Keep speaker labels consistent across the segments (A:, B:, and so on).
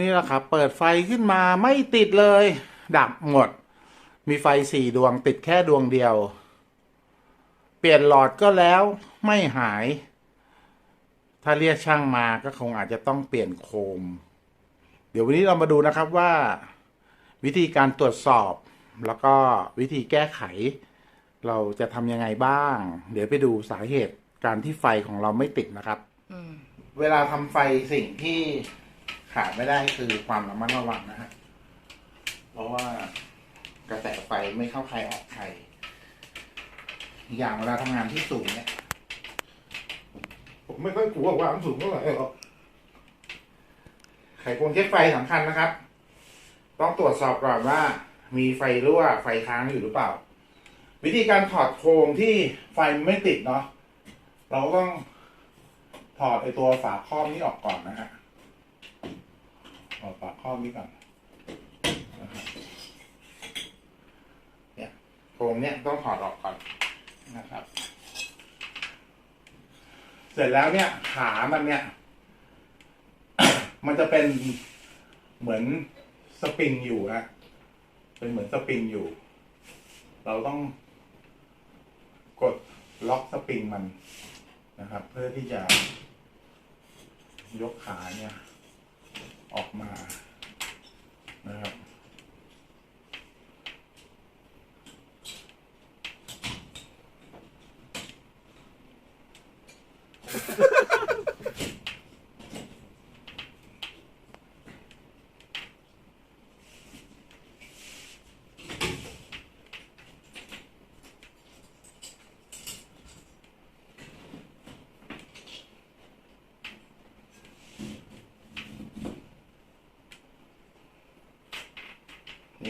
A: นี่แหละครับ เปิดไฟขึ้นมาไม่ติดเลย ดับหมด มีไฟสี่ดวงติดแค่ดวงเดียว เปลี่ยนหลอดก็แล้วไม่หาย ถ้าเรียกช่างมาก็คงอาจจะต้องเปลี่ยนโคม เดี๋ยววันนี้เรามาดูนะครับว่า วิธีการตรวจสอบ แล้วก็วิธีแก้ไข เราจะทำยังไงบ้าง เดี๋ยวไปดูสาเหตุการที่ไฟของเราไม่ติดนะครับ
B: อืม
A: เวลาทำไฟสิ่งที่ ขาดไม่ได้คือความระมัดระวังนะฮะ เพราะว่ากระแสไฟไม่เข้าใครออกใครอีกอย่างเวลาทำงานที่สูงเนี่ย ผมไม่ค่อยกลัวความสูงเท่าไหร่หรอกไขควงเช็คไฟสำคัญนะครับ ต้องตรวจสอบก่อนว่ามีไฟรั่วไฟค้างอยู่หรือเปล่า วิธีการถอดโคมที่ไฟมันไม่ติดเนาะเราต้องถอดไอตัวฝาครอบนี้ออกก่อนนะฮะ ถอดฝาครอนี้ก่อนนะครับเนี่ยโครงเนี่ยต้องถอดออกก่อนนะครับ เสร็จแล้วเนี่ยขามันเนี่ย มันจะเป็นเหมือนสปริงอยู่ฮะเป็นเหมือนสปริงอยู่ เราต้องกดล็อกสปริงมันนะครับ เพื่อที่จะยกขาเนี่ย ออกมานะครับ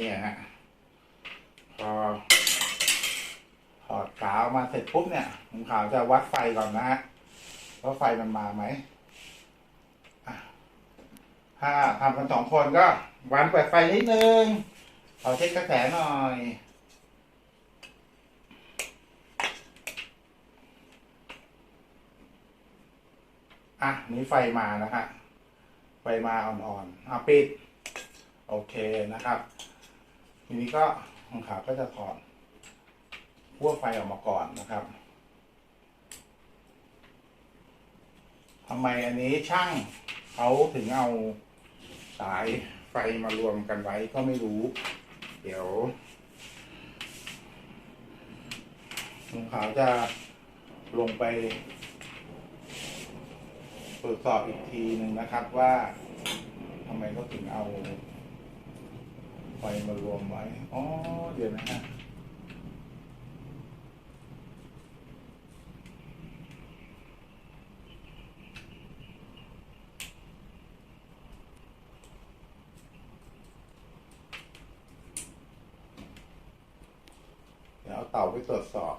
A: เนี่ยฮะพอถอดขาออกมาเสร็จปุ๊บเนี่ยผมขาวจะวัดไฟก่อนนะฮะว่าไฟมันมาไหมถ้าทำกันสองคนก็วันเปิดไฟนิดนึงเอาเช็คกระแสหน่อยอะนี่ไฟมานะฮะไฟมาอ่อนๆอะปิด โอเคนะครับ ทีนี้ก็ของขาก็จะถอดขั้วไฟออกมาก่อนนะครับทำไมอันนี้ช่างเขาถึงเอาสายไฟมารวมกันไว้ก็ไม่รู้ เดี๋ยวของขาวจะลงไปตรวจสอบอีกทีหนึ่งนะครับว่าทำไมเขาถึงเอา ไฟมารวมไว้ อ๋อ เดี๋ยวนะฮะเดี๋ยวเอาเต่าไปตรวจสอบ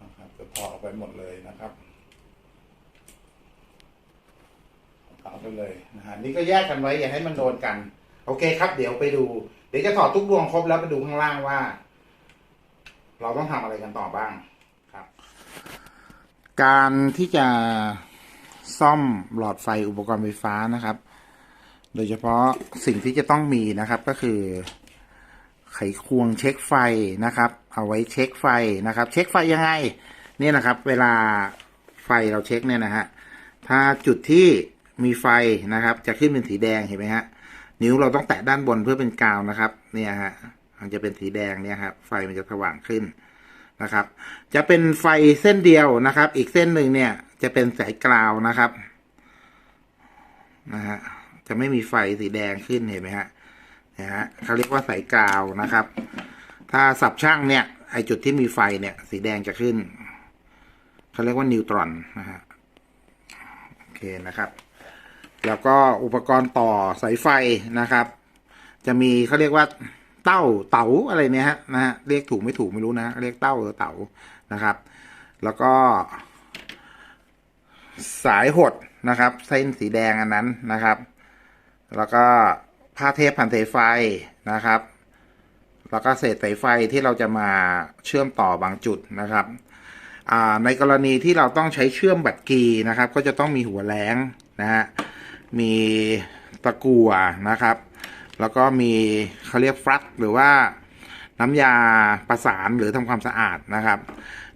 A: นะครับจะถอดออกไปหมดเลยนะครับเอาเต่าไปเลยนะฮะนี่ก็แยกกันไว้อย่าให้มันโดนกัน โอเคครับ เดี๋ยวไปดู เดี๋ยวจะถอดทุกดวงครบแล้วไปดูข้างล่างว่า เราต้องทำอะไรกันต่อบ้างครับ การที่จะซ่อมหลอดไฟอุปกรณ์ไฟฟ้านะครับ โดยเฉพาะสิ่งที่จะต้องมีนะครับก็คือ ไขควงเช็คไฟนะครับ เอาไว้เช็คไฟนะครับ เช็คไฟยังไง เนี่ยนะครับ เวลาไฟเราเช็คเนี่ยนะฮะถ้าจุดที่มีไฟนะครับ จะขึ้นเป็นสีแดงเห็นไหมฮะ นิ้วเราต้องแตะด้านบนเพื่อเป็นกาวนะครับ เนี่ยฮะมันจะเป็นสีแดงเนี่ยครับไฟมันจะสว่างขึ้นนะครับ จะเป็นไฟเส้นเดียวนะครับ อีกเส้นหนึ่งเนี่ย จะเป็นสายกราวนะครับนะฮะจะไม่มีไฟสีแดงขึ้นเห็นไหมฮะนะฮะเขาเรียกว่าสายกราวนะครับ ถ้าสับช่างเนี่ย ไอจุดที่มีไฟเนี่ย สีแดงจะขึ้นเขาเรียกว่านิวตรอนนะฮะโอเคนะครับ แล้วก็อุปกรณ์ต่อสายไฟนะครับ จะมีเขาเรียกว่าเต้าเต๋าอะไรเนี่ยฮะนะฮะเรียกถูกไม่ถูกไม่รู้นะเรียกเต้าหรือเต๋านะครับ แล้วก็ สายหดนะครับ เส้นสีแดงอันนั้นนะครับ แล้วก็ผ้าเทปพันสายไฟนะครับ แล้วก็เศษสายไฟที่เราจะมาเชื่อมต่อบางจุดนะครับในกรณีที่เราต้องใช้เชื่อมแบตกีนะครับ ก็จะต้องมีหัวแหลงนะฮะ มีตะกั่วนะครับ แล้วก็มีเขาเรียกฟลักหรือว่าน้ำยาประสานหรือทำความสะอาดนะครับ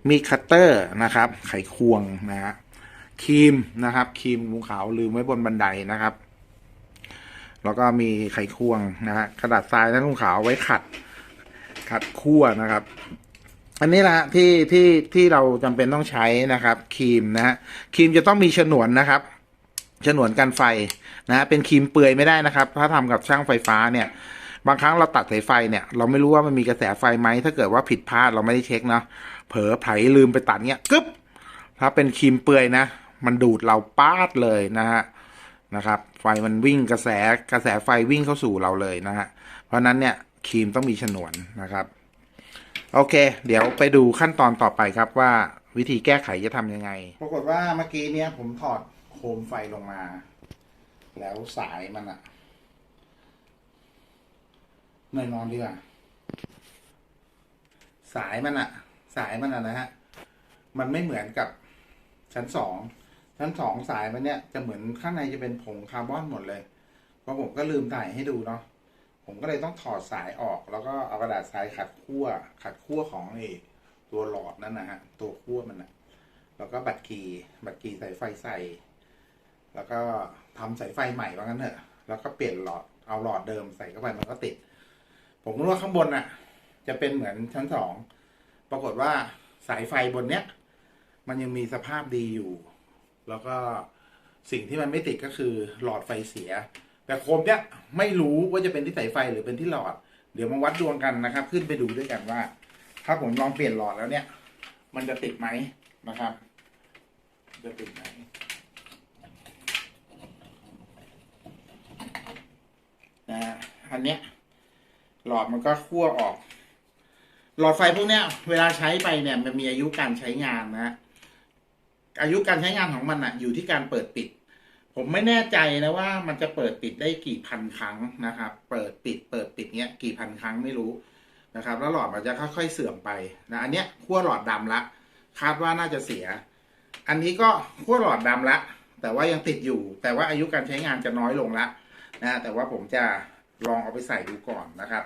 A: มีคัตเตอร์นะครับ ไขควงนะฮะครีมนะครับครีมมุงขาวลืมไว้บนบันไดนะครับ แล้วก็มีไขควงนะฮะกระดาษทรายและมุงขาวไว้ขัด ขัดคั่วนะครับ อันนี้แหละที่ที่ที่เราจำเป็นต้องใช้นะครับครีมนะฮะครีมจะต้องมีฉนวนนะครับ ฉนวนกันไฟนะฮะเป็นครีมเปื่อยไม่ได้นะครับ ถ้าทำกับช่างไฟฟ้าเนี่ย บางครั้งเราตัดสายไฟเนี่ย เราไม่รู้ว่ามันมีกระแสไฟไหมถ้าเกิดว่าผิดพลาดเราไม่ได้เช็คเนาะเผลอไผลลืมไปตัดเนี้ยกึ๊บถ้าเป็นครีมเปื่อยนะ มันดูดเราป้าดเลยนะฮะนะครับ ไฟมันวิ่งกระแสกระแสไฟวิ่งเข้าสู่เราเลยนะฮะเพราะนั้นเนี่ยครีมต้องมีฉนวนนะครับ โอเค เดี๋ยวไปดูขั้นตอนต่อไปครับว่าวิธีแก้ไขจะทำยังไง ปรากฏว่าเมื่อกี้เนี่ยผมถอด โคมไฟลงมา แล้วสายมันอะหน่อยนอนดีกว่าสายมันอะสายมันอะนะฮะ มันไม่เหมือนกับชั้นสองชั้นสองสายมันเนี่ยจะเหมือนข้างในจะเป็นผงคาร์บอนหมดเลยเพราะผมก็ลืมถ่ายให้ดูเนาะผมก็เลยต้องถอดสายออก แล้วก็เอากระดาษทรายขัดขั้วขัดขั้วของไอ้ตัวหลอดนั่นนะฮะตัวขั้วมันนะแล้วก็บัตรกีบัตรกีสายไฟใส่ แล้วก็ทำสายไฟใหม่ว่างั้นเถอะ แล้วก็เปลี่ยนหลอด เอาหลอดเดิมใส่เข้าไปมันก็ติด ผมรู้ว่าข้างบนน่ะ จะเป็นเหมือนชั้นสอง ปรากฏว่าสายไฟบนเนี้ย มันยังมีสภาพดีอยู่ แล้วก็สิ่งที่มันไม่ติดก็คือหลอดไฟเสีย แต่โคมเนี้ยไม่รู้ว่าจะเป็นที่สายไฟหรือเป็นที่หลอด เดี๋ยวมาวัดดวงกันนะครับ ขึ้นไปดูด้วยกันว่า ถ้าผมลองเปลี่ยนหลอดแล้วเนี่ย มันจะติดไหมนะครับ จะติดไหมนะฮะ อันเนี้ย หลอดมันก็คั่วออก หลอดไฟพวกเนี้ย เวลาใช้ไปเนี่ย มันมีอายุการใช้งานนะ อายุการใช้งานของมันอะอยู่ที่การเปิดปิด ผมไม่แน่ใจนะว่า มันจะเปิดปิดได้กี่พันครั้งนะครับ เปิดปิด เปิดปิดเนี้ยกี่พันครั้งไม่รู้นะครับ แล้วหลอดมันจะค่อย ๆเสื่อมไปนะอันเนี้ยขั้วหลอดดำละคาดว่าน่าจะเสีย อันนี้ก็ขั้วหลอดดำละแต่ว่ายังติดอยู่ แต่ว่าอายุการใช้งานจะน้อยลงละนะแต่ว่าผมจะ ลองเอาไปใส่ดูก่อนนะครับ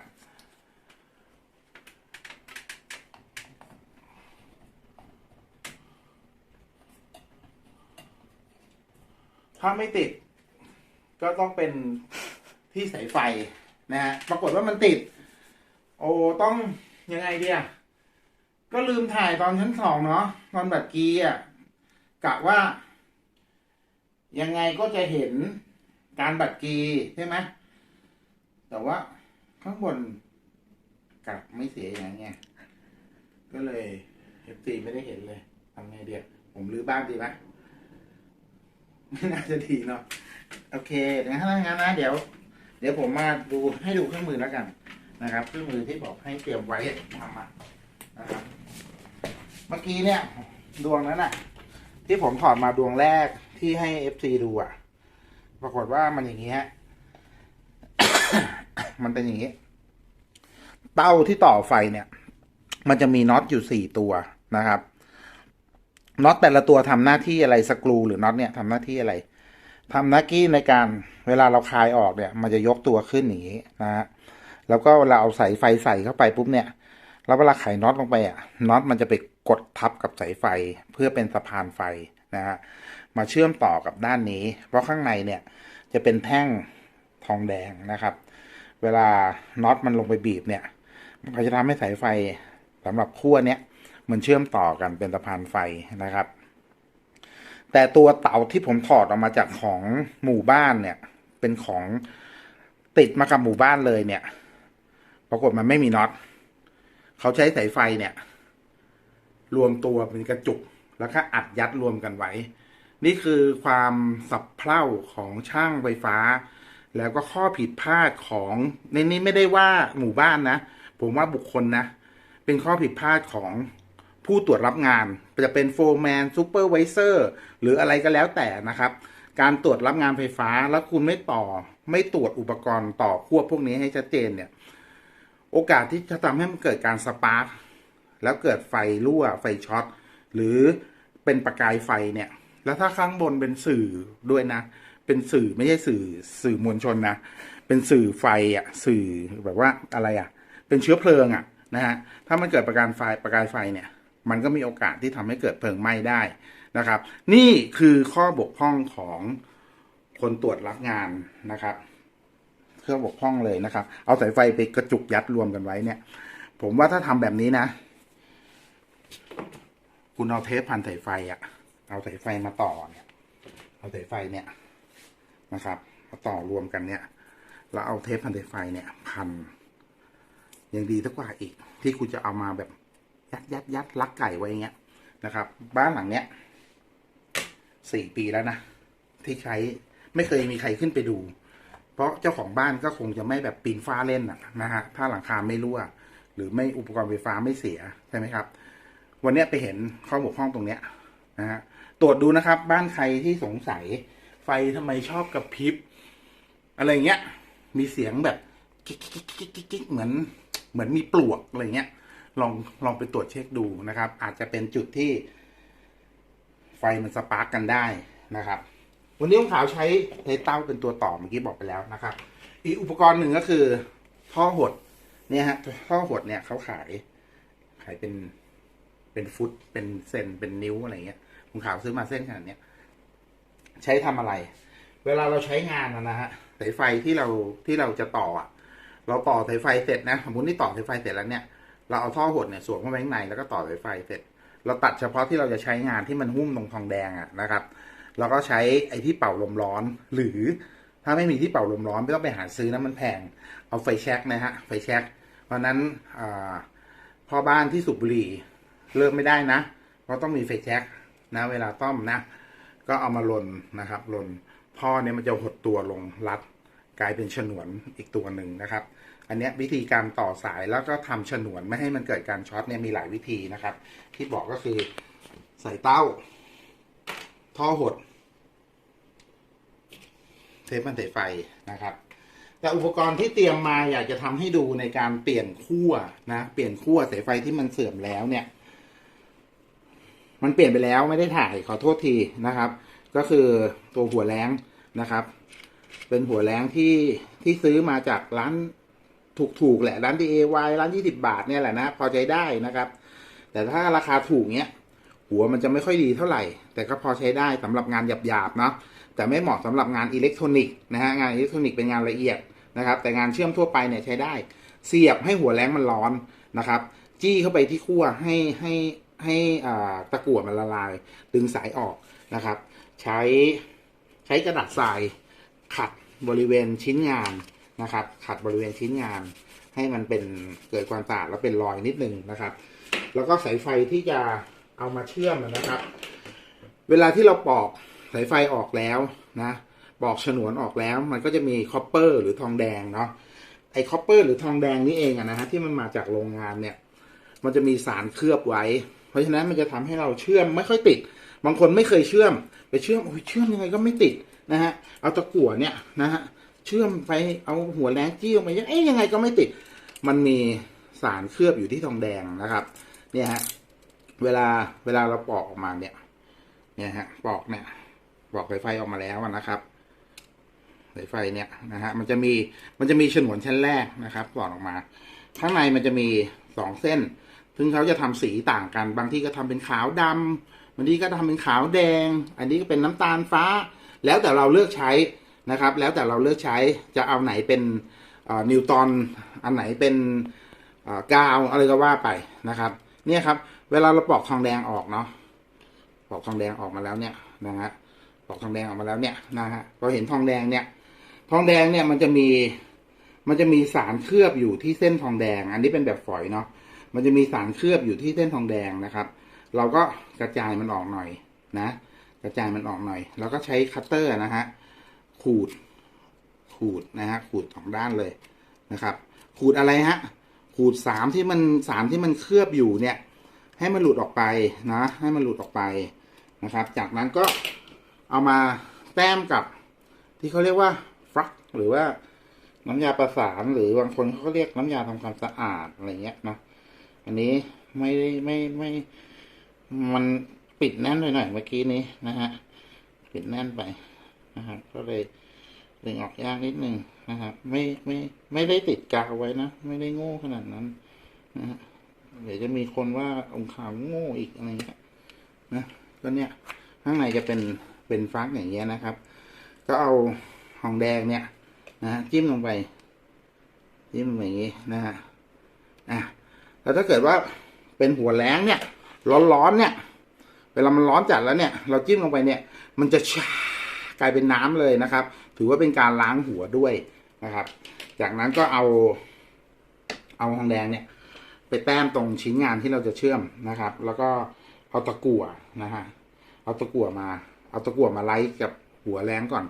A: ถ้าไม่ติด ก็ต้องเป็นที่สายไฟนะฮะ ปรากฏว่ามันติด โอ้ต้องยังไงเดียก็ลืมถ่ายตอนชั้นสองเนาะตอนแบบกีอะกะว่า ยังไงก็จะเห็นการบัตรกีใช่ไหม แต่ว่าข้างบนกลับไม่เสียอย่างเงี้ยก็เลยเอฟซีไม่ได้เห็นเลยทำไงเดียวผมรื้อบ้านดีไหมไม่น่าจะดีเนาะโอเคงั้นถ้างั้นนะเดี๋ยว เดี๋ยวผมมาดูให้ดูเครื่องมือแล้วกันนะครับเครื่องมือที่บอกให้เตรียมไว้ทำมานะครับเมื่อกี้เนี่ย ดวงนั้นอะที่ผมถอดมาดวงแรกที่ให้เอฟซีดูอะปรากฏว่ามันอย่างนี้ฮะ มันเป็นอย่างนี้ เต้าที่ต่อไฟเนี่ย มันจะมีน็อตอยู่สี่ตัวนะครับน็อตแต่ละตัวทำหน้าที่อะไรสกรูหรือน็อตเนี่ยทำหน้าที่อะไรทำหน้าที่ในการเวลาเราคลายออกเนี่ย มันจะยกตัวขึ้นอย่างนี้นะฮะแล้วก็เวลาเอาสายไฟใส่เข้าไปปุ๊บเนี่ยแล้วเวลาไขน็อตลงไปอะน็อตมันจะไปกดทับกับสายไฟเพื่อเป็นสะพานไฟนะฮะมาเชื่อมต่อกับด้านนี้ เพราะข้างในเนี่ยจะเป็นแท่งทองแดงนะครับ เวลาน็อตมันลงไปบีบเนี่ย มันก็จะทำให้สายไฟสำหรับขั้วเนี้ยมันเชื่อมต่อกันเป็นสะพานไฟนะครับ แต่ตัวเต่าที่ผมถอดออกมาจากของหมู่บ้านเนี่ย เป็นของติดมากับหมู่บ้านเลยเนี่ย ปรากฏมันไม่มีน็อตเขาใช้สายไฟเนี่ย รวมตัวเป็นกระจุกแล้วก็อัดยัดรวมกันไว้ นี่คือความสับเพร่าของช่างไฟฟ้า แล้วก็ข้อผิดพลาดของในนี้ไม่ได้ว่าหมู่บ้านนะ ผมว่าบุคคลนะ เป็นข้อผิดพลาดของผู้ตรวจรับงาน จะเป็นโฟร์แมนซูเปอร์ไวเซอร์หรืออะไรก็แล้วแต่นะครับ การตรวจรับงานไฟฟ้าแล้วคุณไม่ต่อ ไม่ตรวจอุปกรณ์ต่อควบพวกนี้ให้ชัดเจนเนี่ย โอกาสที่จะทำให้มันเกิดการสปาร์คแล้วเกิดไฟรั่วไฟช็อตหรือเป็นประกายไฟเนี่ย แล้วถ้าข้างบนเป็นสื่อด้วยนะ เป็นสื่อไม่ใช่สื่อสื่อมวลชนนะ เป็นสื่อไฟอะสื่อแบบว่าอะไรอะ เป็นเชื้อเพลิงอะนะฮะถ้ามันเกิดประกายไฟประกายไฟเนี่ย มันก็มีโอกาสที่ทำให้เกิดเพลิงไหม้ได้นะครับ นี่คือข้อบกพร่องของคนตรวจรับงานนะครับเครื่องบกพร่องเลยนะครับ เอาสายไฟไปกระจุกยัดรวมกันไว้เนี่ย ผมว่าถ้าทำแบบนี้นะ คุณเอาเทปพันสายไฟอะเอาสายไฟมาต่อเนี่ย เอาสายไฟเนี่ย นะครับมาต่อรวมกันเนี่ยแล้วเอาเทปพันสายไฟเนี่ย พันยังดีสักกว่าอีก ที่คุณจะเอามาแบบ ยัดยัดยัดลักไก่ไว้อย่างเงี้ยนะครับ บ้านหลังเนี้ยสี่ปีแล้วนะที่ใช้ไม่เคยมีใครขึ้นไปดู เพราะเจ้าของบ้านก็คงจะไม่แบบปีนฟ้าเล่นนะฮะถ้าหลังคาไม่รั่ว หรือไม่อุปกรณ์ไฟฟ้าไม่เสียใช่ไหมครับ วันนี้ไปเห็นข้อบกพร่องตรงเนี้ยนะฮะตรวจดูนะครับ บ้านใครที่สงสัย ไฟทำไมชอบกระพริบ อะไรเงี้ย มีเสียงแบบกิ๊กกิ๊กกิ๊กกิ๊กเหมือน เหมือนมีปลวกอะไรเงี้ย ลองลองไปตรวจเช็คดูนะครับ อาจจะเป็นจุดที่ ไฟมันสปาร์กกันได้นะครับ วันนี้ผมขาวใช้เทเต้าเป็นตัวต่อเมื่อกี้บอกไปแล้วนะครับ อีกอุปกรณ์หนึ่งก็คือ ท่อหด เนี่ยฮะ ท่อหดเนี่ยเขาขาย ขายเป็นเป็นฟุต เป็นเซน เป็นนิ้วอะไรเงี้ยผมขาวซื้อมาเส้นขนาดเนี้ย ใช้ทำอะไร เวลาเราใช้งานนะนะฮะสายไฟที่เราที่เราจะต่ออะเราต่อสายไฟเสร็จนะสมมติที่ต่อสายไฟเสร็จแล้วเนี่ยเราเอาท่อหดเนี่ยสวมเข้าไปข้างในแล้วก็ต่อสายไฟเสร็จ เราตัดเฉพาะที่เราจะใช้งานที่มันหุ้มตรงทองแดงอะนะครับเราก็ใช้ไอ้ที่เป่าลมร้อน หรือถ้าไม่มีที่เป่าลมร้อนไม่ต้องไปหาซื้อนะมันแพงเอาไฟแช็กนะฮะไฟแช็กเพราะฉะนั้นอ่าพ่อบ้านที่สูบบุหรี่เลิกไม่ได้นะเพราะต้องมีไฟแช็กนะ เวลาต้อมนะ ก็เอามาลนนะครับลนพ่อเนี่ยมันจะหดตัวลงรัด กลายเป็นฉนวนอีกตัวหนึ่งนะครับ อันนี้วิธีการต่อสายแล้วก็ทำฉนวนไม่ให้มันเกิดการช็อตเนี่ยมีหลายวิธีนะครับ ที่บอกก็คือใส่เต้า ท่อหด เทปมันเตะไฟนะครับแต่อุปกรณ์ที่เตรียมมาอยากจะทำให้ดูในการเปลี่ยนขั้วนะ เปลี่ยนขั้วสายไฟที่มันเสื่อมแล้วเนี่ย มันเปลี่ยนไปแล้วไม่ได้ถ่ายขอโทษทีนะครับ ก็คือตัวหัวแรงนะครับ เป็นหัวแรงที่ที่ซื้อมาจากร้านถูกๆแหละร้าน DIY ร้านยี่สิบาทเนี่ยแหละนะพอใจได้นะครับ แต่ถ้าราคาถูกเนี้ยหัวมันจะไม่ค่อยดีเท่าไหร่ แต่ก็พอใช้ได้สำหรับงานหยาบๆเนาะแต่ไม่เหมาะสำหรับงานอิเล็กทรอนิกส์นะฮะงานอิเล็กทรอนิกส์เป็นงานละเอียดนะครับ แต่งานเชื่อมทั่วไปเนี่ยใช้ได้ เสียบให้หัวแรงมันร้อนนะครับ จี้เข้าไปที่ขั้วให้ให้ ให้ตะกั่วมันละลาย ดึงสายออกนะครับ ใช้ใช้กระดาษทรายขัดบริเวณชิ้นงานนะครับ ขัดบริเวณชิ้นงาน ให้มันเป็นเกิดความสะอาดแล้วเป็นรอยนิดนึงนะครับ แล้วก็สายไฟที่จะเอามาเชื่อมนะครับ เวลาที่เราปอกสายไฟออกแล้วนะปอกฉนวนออกแล้วมันก็จะมีคอปเปอร์หรือทองแดงเนาะไอ้คอปเปอร์หรือทองแดงนี่เองอะนะฮะที่มันมาจากโรงงานเนี่ย มันจะมีสารเคลือบไว้ เพราะฉะนั้นมันจะทำให้เราเชื่อมไม่ค่อยติด บางคนไม่เคยเชื่อม ไปเชื่อมโอ้ยเชื่อมยังไงก็ไม่ติดนะฮะเอาตะกั่วเนี่ยนะฮะเชื่อมไปเอาหัวแรงจี้ออกมาเอ๊ยยังไงก็ไม่ติด มันมีสารเคลือบอยู่ที่ทองแดงนะครับ เนี่ยฮะเวลาเวลาเราปอกออกมาเนี่ยเนี่ยฮะปอกเนี่ยปอกสายไฟออกมาแล้วนะครับสายไฟเนี่ยนะฮะมันจะมีมันจะมีฉนวนชั้นแรกนะครับปอกออกมา ข้างในมันจะมีสองเส้น ซึ่งเขาจะทำสีต่างกัน บางที่ก็ทำเป็นขาวดำบางที่ก็ทำเป็นขาวแดง อันนี้ก็เป็นน้ำตาลฟ้า แล้วแต่เราเลือกใช้นะครับ แล้วแต่เราเลือกใช้จะเอาไหนเป็นนิวตันอันไหนเป็นกาวอะไรก็ว่าไปนะครับ เนี่ยครับ เวลาเราปอกทองแดงออกเนาะปอกทองแดงออกมาแล้วเนี่ยนะฮะปอกทองแดงออกมาแล้วเนี่ยนะฮะพอเห็นทองแดงเนี่ย ทองแดงเนี่ยมันจะมีมันจะมีสารเคลือบอยู่ที่เส้นทองแดง อันนี้เป็นแบบฝอยเนาะ มันจะมีสารเคลือบอยู่ที่เส้นทองแดงนะครับ เราก็กระจายมันออกหน่อยนะ กระจายมันออกหน่อย แล้วก็ใช้คัตเตอร์นะฮะขูด ขูดนะฮะขูดสองด้านเลยนะครับ ขูดอะไรฮะขูดสามที่มันสามที่มันเคลือบอยู่เนี่ย ให้มันหลุดออกไปนะ ให้มันหลุดออกไปนะครับ จากนั้นก็เอามาแต้มกับที่เขาเรียกว่าฟรักหรือว่าน้ำยาประสานหรือบางคนเขาก็เรียกน้ำยาทำความสะอาดอะไรเงี้ยนะ อันนี้ไม่ได้ไม่ไม่ มันปิดแน่นหน่อยหน่อยเมื่อกี้นี้นะฮะ ปิดแน่นไปนะครับ ก็เลยดึงออกยากนิดนึงนะครับ ไม่ไม่ไม่ได้ติดกาวไว้นะ ไม่ได้โง่ขนาดนั้นนะฮะเดี๋ยวจะมีคนว่าองค์ขาวโง่อีกอะไรเงี้ยนะก็เนี่ยข้างในจะเป็นเป็นฟักอย่างเงี้ยนะครับ ก็เอาหองแดงเนี่ย นะฮะจิ้มลงไป จิ้มลงไปอย่างงี้นะฮะอะ แล้วถ้าเกิดว่าเป็นหัวแรงเนี่ย ร้อนๆเนี่ยเวลามันร้อนจัดแล้วเนี่ย เราจิ้มลงไปเนี่ย มันจะชากลายเป็นน้ำเลยนะครับ ถือว่าเป็นการล้างหัวด้วยนะครับ จากนั้นก็เอาเอาทองแดงเนี่ย ไปแต้มตรงชิ้นงานที่เราจะเชื่อมนะครับ แล้วก็เอาตะกั่วนะฮะเอาตะกั่วมา เอาตะกั่วมาไล่กับหัวแรงก่อน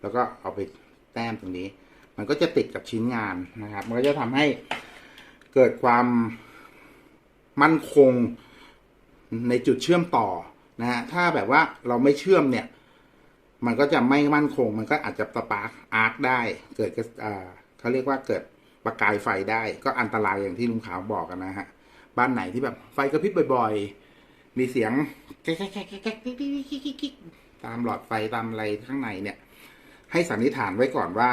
A: แล้วก็เอาไปแต้มตรงนี้ มันก็จะติดกับชิ้นงานนะครับ มันก็จะทำให้เกิดความ มั่นคงในจุดเชื่อมต่อนะฮะถ้าแบบว่าเราไม่เชื่อมเนี่ย มันก็จะไม่มั่นคง มันก็อาจจะสปาร์กอาร์คได้ เกิดอ่าเขาเรียกว่าเกิดประกายไฟได้ ก็อันตรายอย่างที่ลุงขาวบอกกันนะฮะบ้านไหนที่แบบไฟกระพริบบ่อย ๆ มีเสียงแก๊กแก๊กแก๊กแก๊กแก๊กกิ๊กกิ๊กกิ๊กกิ๊กกิ๊กตามหลอดไฟตามอะไรข้างในเนี่ย ให้สันนิษฐานไว้ก่อนว่า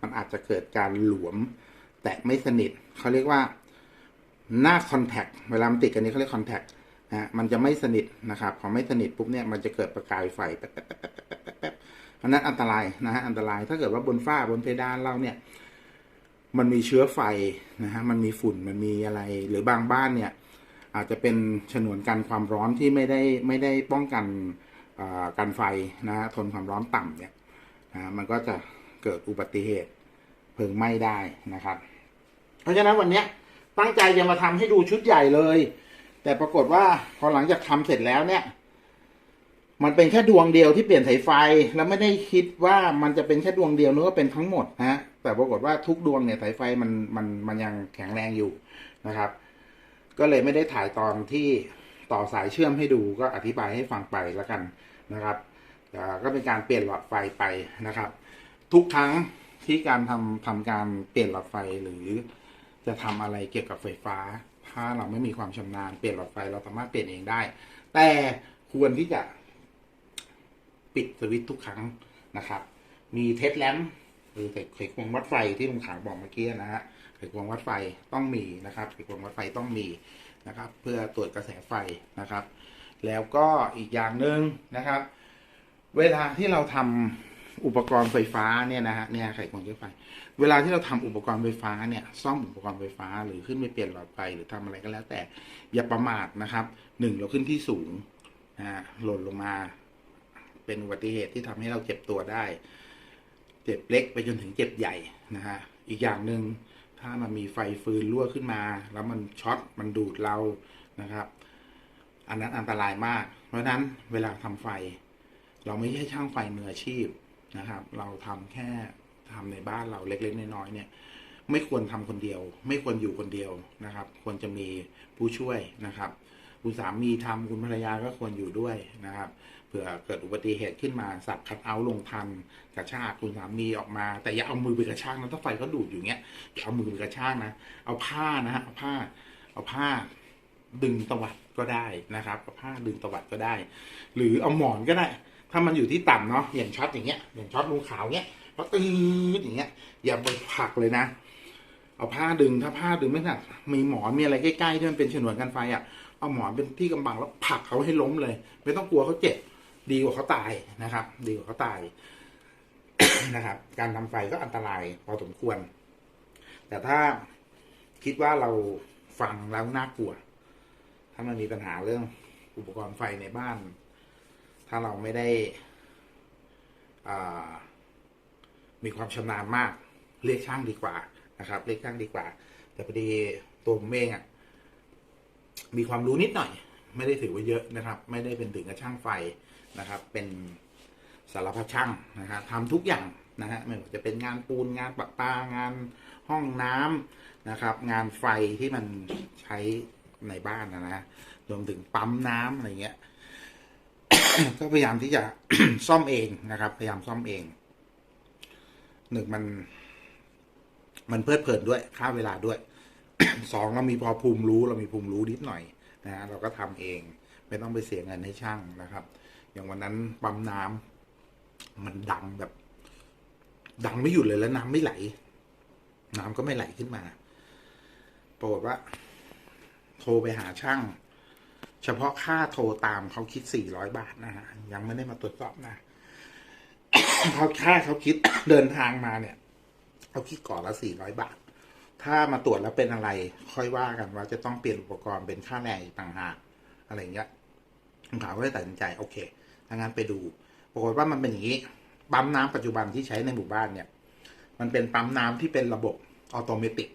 A: มันอาจจะเกิดการหลวม แตะไม่สนิทเขาเรียกว่า หน้าคอนแทคเวลามันติดกันนี้เขาเรียกคอนแทคนะฮะมันจะไม่สนิทนะครับ พอไม่สนิทปุ๊บเนี่ยมันจะเกิดประกายไฟแป๊บแป๊บแป๊บแป๊บแป๊บแป๊บแป๊บอันนั้นอันตรายนะฮะอันตรายถ้าเกิดว่าบนฝ้าบนเพดานเราเนี่ย มันมีเชื้อไฟนะฮะมันมีฝุ่นมันมีอะไร หรือบางบ้านเนี่ย อาจจะเป็นฉนวนกันความร้อนที่ไม่ได้ไม่ได้ป้องกันอ่ากันไฟนะฮะทนความร้อนต่ำเนี่ยนะฮะมันก็จะเกิดอุบัติเหตุเพลิงไหม้ได้นะครับ เพราะฉะนั้นวันเนี้ย ตั้งใจจะมาทำให้ดูชุดใหญ่เลย แต่ปรากฏว่าพอหลังจากทำเสร็จแล้วเนี่ย มันเป็นแค่ดวงเดียวที่เปลี่ยนสายไฟ แล้วไม่ได้คิดว่ามันจะเป็นแค่ดวงเดียวนึกว่าเป็นทั้งหมดนะฮะแต่ปรากฏว่าทุกดวงเนี่ยสายไฟมันมันมันยังแข็งแรงอยู่นะครับ ก็เลยไม่ได้ถ่ายตอนที่ต่อสายเชื่อมให้ดูก็อธิบายให้ฟังไปแล้วกันนะครับก็เป็นการเปลี่ยนหลอดไฟไปนะครับ ทุกครั้งที่การทำทำการเปลี่ยนหลอดไฟหรือ จะทำอะไรเกี่ยวกับไฟฟ้า ถ้าเราไม่มีความชำนาญเปลี่ยนหลอดไฟเราสามารถเปลี่ยนเองได้ แต่ควรที่จะปิดสวิตช์ทุกครั้งนะครับ มีเทสแลมหรือไขควงวัดไฟที่ลุงขางบอกเมื่อกี้นะฮะไขควงวัดไฟต้องมีนะครับไขควงวัดไฟต้องมีนะครับ เพื่อตรวจกระแสไฟนะครับ แล้วก็อีกอย่างหนึ่งนะครับ เวลาที่เราทำ อุปกรณ์ไฟฟ้าเนี่ยนะฮะเนี่ยไขควงใช้ไฟ เวลาที่เราทำอุปกรณ์ไฟฟ้าเนี่ยซ่อมอุปกรณ์ไฟฟ้าหรือขึ้นไปเปลี่ยนหลอดไฟหรือทำอะไรก็แล้ว แต่อย่าประมาทนะครับหนึ่งเราขึ้นที่สูงนะฮะหล่นลงมา เป็นอุบัติเหตุที่ทำให้เราเจ็บตัวได้ เจ็บเล็กไปจนถึงเจ็บใหญ่นะฮะอีกอย่างหนึ่งถ้ามันมีไฟฟืนรั่วขึ้นมา แล้วมันช็อตมันดูดเรานะครับ อันนั้นอันตรายมาก เพราะฉะนั้นเวลาทำไฟ เราไม่ใช่ช่างไฟมืออาชีพ นะครับ เราทำแค่ทำในบ้านเราเล็กๆน้อยๆเนี่ย ไม่ควรทำคนเดียว ไม่ควรอยู่คนเดียวนะครับ ควรจะมีผู้ช่วยนะครับ คุณสามีทำคุณภรรยาก็ควรอยู่ด้วยนะครับเผื่อเกิดอุบัติเหตุขึ้นมาสับคัดเอาลงทันกระชากคุณสามีออกมา แต่อย่าเอามือไปกระชากนะถ้าไฟเขาดูดอยู่เงี้ยอย่าเอามือไปกระชากนะเอาผ้านะฮะเอาผ้า เอาผ้าดึงตวัดก็ได้นะครับเอาผ้าดึงตวัดก็ได้ หรือเอาหมอนก็ได้ ถ้ามันอยู่ที่ต่ำเนาะอย่างช็อตอย่างเงี้ยอย่างช็อตลูกขาวเงี้ยพอตืดอย่างเงี้ย อย่าไปผลักเลยนะ เอาผ้าดึงถ้าผ้าดึงไม่หนักมีหมอนมีอะไรใกล้ๆที่มันเป็นฉนวนกันไฟอะเอาหมอนเป็นที่กำบังแล้วผลักเขาให้ล้มเลย ไม่ต้องกลัวเขาเจ็บดีกว่าเขาตายนะครับ ดีกว่าเขาตายนะครับ การทำไฟก็อันตรายพอสมควร แต่ถ้าคิดว่าเราฟังแล้วน่ากลัว ถ้ามันมีปัญหาเรื่องอุปกรณ์ไฟในบ้าน ถ้าเราไม่ได้มีความชำนาญมาก เรียกช่างดีกว่านะครับ เรียกช่างดีกว่า แต่พอดีตัวผมเองอะ่ะมีความรู้นิดหน่อย ไม่ได้ถือว่าเยอะนะครับ ไม่ได้เป็นถึงกับช่างไฟนะครับ เป็นสารพัดช่างนะครับทำทุกอย่างนะฮะไม่ว่าจะเป็นงานปูนงานประปางานห้องน้ำนะครับ งานไฟที่มันใช้ในบ้านนะนะรวมถึงปั๊มน้ำอะไรเงี้ย ก็พยายามที่จะซ่อมเองนะครับ พยายามซ่อมเองหนึ่งมัน มันเพลิดเพลินด้วยค่าเวลาด้วยสองเรามีพอภูมิรู้เรามีภูมิรู้นิดหน่อยนะฮะเราก็ทำเอง ไม่ต้องไปเสียเงินให้ช่างนะครับ อย่างวันนั้นปั๊มน้ำมันดังแบบ ดังไม่หยุดเลยแล้วน้ำไม่ไหล น้ำก็ไม่ไหลขึ้นมาปรากฏว่า โทรไปหาช่าง เฉพาะค่าโทรตามเขาคิดสี่ร้อยบาทนะฮะยังไม่ได้มาตรวจสอบนะเขาค่าเขาคิดเดินทางมาเนี่ยเขาคิดก่อนละสี่ร้อยบาท ถ้ามาตรวจแล้วเป็นอะไร ค่อยว่ากันว่าจะต้องเปลี่ยนอุปกรณ์เป็นค่าแรงต่างหากอะไรเงี้ยคุณขาวก็เลยตัดสินใจโอเคถ้างั้นไปดูปรากฏว่ามันเป็นอย่างนี้ปั๊มน้ำปัจจุบันที่ใช้ในหมู่บ้านเนี่ย มันเป็นปั๊มน้ำที่เป็นระบบออโตเมติก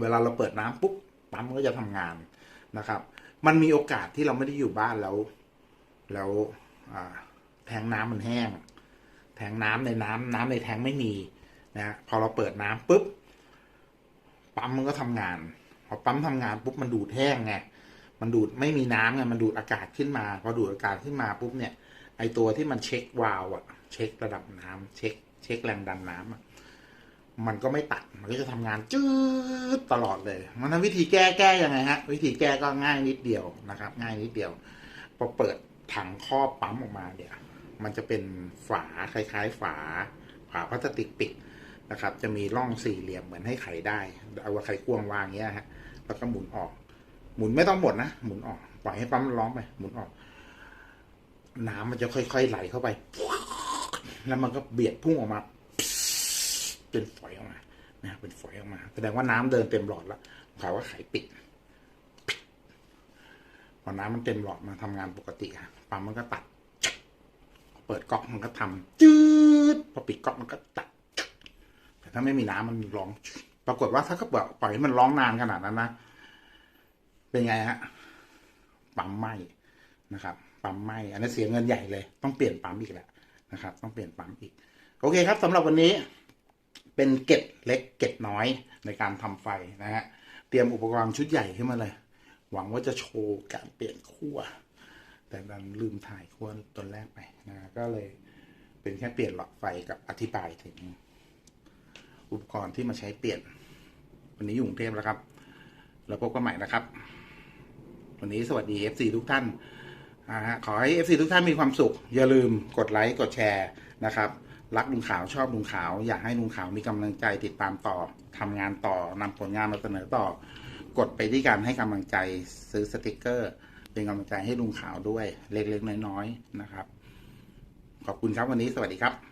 A: เวลาเราเปิดน้ำปุ๊บปั๊มก็จะทำงาน นะครับ มันมีโอกาสที่เราไม่ได้อยู่บ้านแล้ว แล้วแทงน้ำมันแห้ง แทงน้ำในน้ำน้ำในแทงไม่มีนะพอเราเปิดน้ำปุ๊บปั๊มมันก็ทำงานพอปั๊มทำงานปุ๊บมันดูดแห้งไงมันดูดไม่มีน้ำไงมันดูดอากาศขึ้นมา พอดูดอากาศขึ้นมาปุ๊บเนี่ย ไอตัวที่มันเช็ควาล์วอะเช็คระดับน้ำเช็ค เช็คแรงดันน้ำอะ มันก็ไม่ตัด มันก็จะทำงานจืดตลอดเลย มันนั้นวิธีแก้แก้ยังไงฮะ วิธีแก้ก็ง่ายนิดเดียวนะครับ ง่ายนิดเดียว พอเปิดถังครอบปั๊มออกมาเนี่ย มันจะเป็นฝาคล้ายๆ ฝา ฝาพลาสติกปิดนะครับ จะมีร่องสี่เหลี่ยมเหมือนให้ไขได้ เอาไขควงวางเงี้ยฮะ แล้วก็หมุนออก หมุนไม่ต้องหมดนะ หมุนออก ปล่อยให้ปั๊มร้องไป หมุนออก น้ำมันจะค่อยๆไหลเข้าไป แล้วมันก็เบียดพุ่งออกมา เป็นฝอยออกมานะเป็นฝอยออกมา แสดงว่าน้ำเดินเต็มหลอดแล้วขาวว่าไขปิดพอน้ำมันเต็มหลอดมาทำงานปกติอะปั๊มมันก็ตัด เปิดก๊อกมันก็ทำจืดพอปิดก๊อกมันก็ตัด แต่ถ้าไม่มีน้ำมันร้อง ปรากฏว่าถ้าเขาปล่อยปล่อยให้มันร้องนานขนาดนั้นนะ เป็นไงฮะ ปั๊มไหมนะครับ ปั๊มไหมอันนี้เสียเงินใหญ่เลย ต้องเปลี่ยนปั๊มอีกแหละนะครับ ต้องเปลี่ยนปั๊มอีก โอเคครับสำหรับวันนี้ เป็นเกร็ดเล็กเกร็ดน้อยในการทำไฟนะฮะ เตรียมอุปกรณ์ชุดใหญ่ขึ้นมาเลย หวังว่าจะโชว์การเปลี่ยนขั้ว แต่ดันลืมถ่ายขั้วตอนแรกไปนะก็เลยเป็นแค่เปลี่ยนหลอดไฟกับอธิบายถึง อุปกรณ์ที่มาใช้เปลี่ยน วันนี้อยู่กรุงเทพแล้วครับแล้วพบกันใหม่นะครับ วันนี้สวัสดี FC ทุกท่านอ่าฮะขอให้ FC ทุกท่านมีความสุข อย่าลืมกดไลค์กดแชร์นะครับ รักลุงขาวชอบลุงขาว อยากให้ลุงขาวมีกำลังใจติดตามต่อทำงานต่อนำผลงานมาเสนอต่อ กดไปที่การให้กำลังใจซื้อสติกเกอร์ เป็นกำลังใจให้ลุงขาวด้วยเล็กๆน้อยๆนะครับ ขอบคุณครับวันนี้สวัสดีครับ